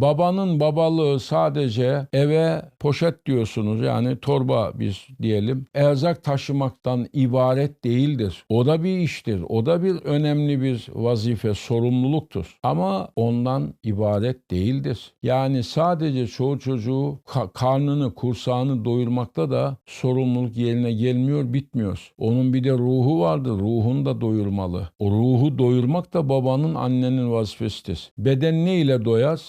Babanın babalığı sadece eve poşet diyorsunuz yani torba biz diyelim. Erzak taşımaktan ibaret değildir. O da bir iştir. O da bir önemli bir vazife, sorumluluktur. Ama ondan ibaret değildir. Yani sadece çoğu çocuğu ka- karnını, kursağını doyurmakta da sorumluluk yerine gelmiyor, bitmiyor. Onun bir de ruhu vardır. Ruhunu da doyurmalı. O ruhu doyurmak da babanın, annenin vazifesidir. Beden ne ile doyar?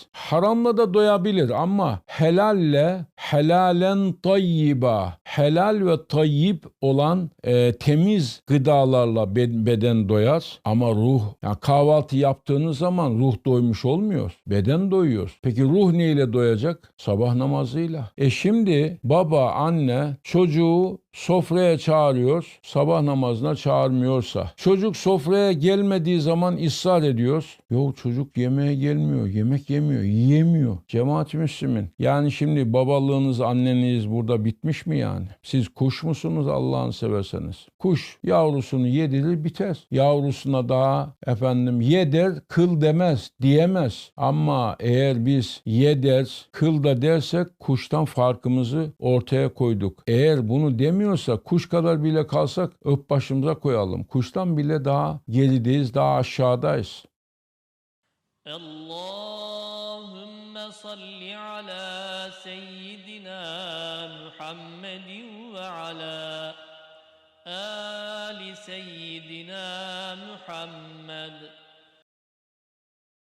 Haramla da doyabilir ama helalle helalen tayyiba helal ve tayyip olan e, temiz gıdalarla be- beden doyar ama ruh yani kahvaltı yaptığınız zaman ruh doymuş olmuyor. Beden doyuyor. Peki ruh neyle doyacak? Sabah namazıyla. E şimdi baba, anne çocuğu sofraya çağırıyor, sabah namazına çağırmıyorsa. Çocuk sofraya gelmediği zaman ısrar ediyor. Yok çocuk yemeğe gelmiyor, yemek yemiyor, yiyemiyor. Cemaat Müslümin. Yani şimdi babalığınız, anneniz burada bitmiş mi yani? Siz kuş musunuz Allah'ını severseniz? Kuş yavrusunu yedirir biter. Yavrusuna daha efendim ye der, kıl demez, diyemez. Ama eğer biz ye der, kıl da dersek kuştan farkımızı ortaya koyduk. Eğer bunu Yetişemiyorsa kuş kadar bile kalsak öp başımıza koyalım. Kuştan bile daha gerideyiz, daha aşağıdayız. Allahümme salli ala seyyidina Muhammedin ve ala ali seyyidina Muhammed.